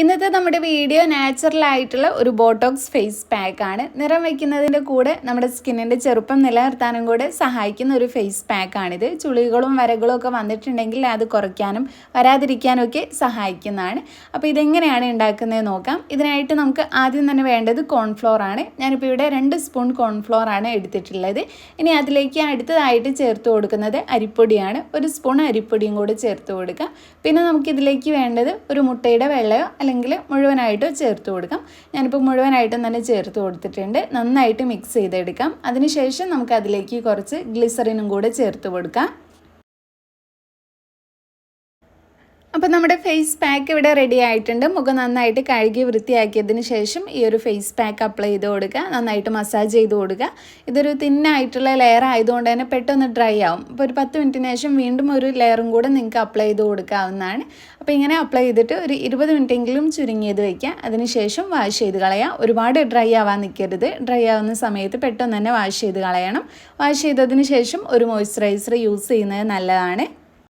ഇന്നത്തെ നമ്മുടെ video natural ആയിട്ടുള്ള ഒരു ബോട്ടോക്സ് ഫേസ് പാക്ക് ആണ്. നിറം വയ്ക്കുന്നതിന്റെ കൂടെ നമ്മുടെ സ്കിന്നിന്റെ ചെറുപ്പം നിലനിർത്താനും കൂടെ സഹായിക്കുന്ന ഒരു ഫേസ് പാക്ക് ആണിത്. ചുളികളും വരകളും ഒക്കെ വന്നിട്ടുണ്ടെങ്കിൽ അത് കുറയ്ക്കാനും വരാതിരിക്കാനും ഒക്കെ സഹായിക്കുന്നതാണ്. അപ്പോൾ ഇതെങ്ങനെയാണ് ഉണ്ടാക്കുന്നത് നോക്കാം. ഇതിനായിട്ട് നമുക്ക് ആദ്യം തന്നെ വേണ്ടത് കോൺഫ്ലോർ ആണ്. ഞാനിപ്പോൾ ഇവിടെ രണ്ട് സ്പൂൺ കോൺഫ്ലോർ ആണ് എടുത്തിട്ടുള്ളത്. ഇനി അതിലേക്ക് അടുത്തതായിട്ട് ചേർത്ത് കൊടുക്കുന്നത് അരിപ്പൊടിയാണ്. ഒരു സ്പൂൺ അരിപ്പൊടിയും കൂടെ ചേർത്ത് കൊടുക്കുക പിന്നെ നമുക്കിതിലേക്ക് വേണ്ടത് ഒരു മുട്ടയുടെ വെള്ളയോ അല്ലെങ്കിൽ മുഴുവനായിട്ട് ചേർത്ത് കൊടുക്കാം. ഞാനിപ്പോൾ മുഴുവനായിട്ടും തന്നെ ചേർത്ത് കൊടുത്തിട്ടുണ്ട്. നന്നായിട്ട് മിക്സ് ചെയ്തെടുക്കാം. അതിനുശേഷം നമുക്ക് അതിലേക്ക് കുറച്ച് ഗ്ലിസറിനും കൂടെ ചേർത്ത് കൊടുക്കാം. അപ്പോൾ നമ്മുടെ ഫേസ് പാക്ക് ഇവിടെ റെഡി ആയിട്ടുണ്ട്. മുഖം നന്നായിട്ട് കഴുകി വൃത്തിയാക്കിയതിന് ശേഷം ഈ ഒരു ഫേസ് പാക്ക് അപ്ലൈ ചെയ്ത് കൊടുക്കുക. നന്നായിട്ട് മസാജ് ചെയ്ത് കൊടുക്കുക. ഇതൊരു തിന്നായിട്ടുള്ള ലെയർ ആയതുകൊണ്ട് തന്നെ പെട്ടെന്ന് ഡ്രൈ ആവും. അപ്പോൾ ഒരു പത്ത് മിനിറ്റിന് ശേഷം വീണ്ടും ഒരു ലെയറും കൂടെ നിങ്ങൾക്ക് അപ്ലൈ ചെയ്ത് കൊടുക്കാവുന്നതാണ്. അപ്പോൾ ഇങ്ങനെ അപ്ലൈ ചെയ്തിട്ട് ഒരു ഇരുപത് മിനിറ്റെങ്കിലും ചുരുങ്ങിയത് വയ്ക്കുക അതിനുശേഷം വാഷ് ചെയ്ത് കളയാം. ഒരുപാട് ഡ്രൈ ആവാൻ നിൽക്കരുത്. ഡ്രൈ ആവുന്ന സമയത്ത് പെട്ടെന്ന് തന്നെ വാഷ് ചെയ്ത് കളയണം. വാഷ് ചെയ്തതിന് ശേഷം ഒരു മോയ്സ്ചറൈസർ യൂസ് ചെയ്യുന്നത് നല്ലതാണ്.